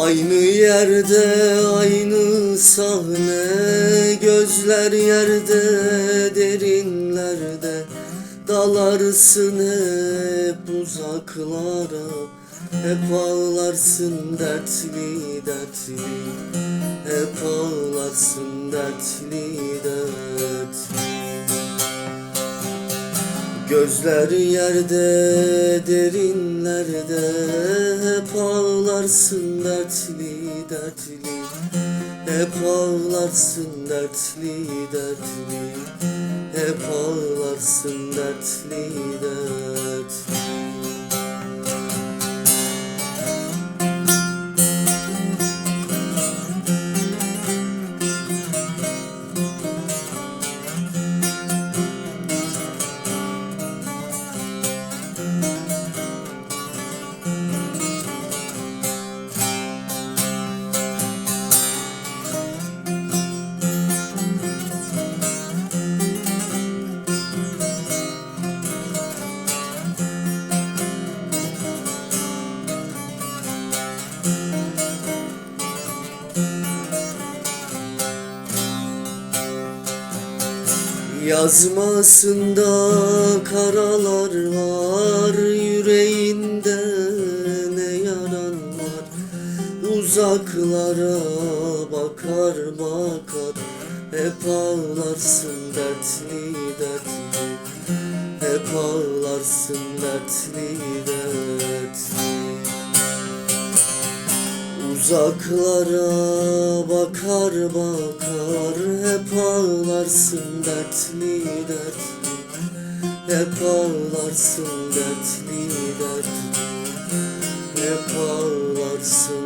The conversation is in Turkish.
Aynı yerde aynı sahne Gözler yerde derinlerde Dalarsın hep uzaklara Hep ağlarsın dertli dertli Hep ağlarsın dertli dertli Gözler yerde derinlerde Hep ağlarsın dertli dertli. Hep ağlarsın dertli dertli. Hep ağlarsın dertli dertli Yazmasında karalar var Yüreğinde ne yaran var? Uzaklara bakar bakar Hep ağlarsın dertli dertli. Hep ağlarsın dertli dertli Uzaklara bakar bakar Hep ağlarsın dertli dertli Hep ağlarsın dertli dertli Hep ağlarsın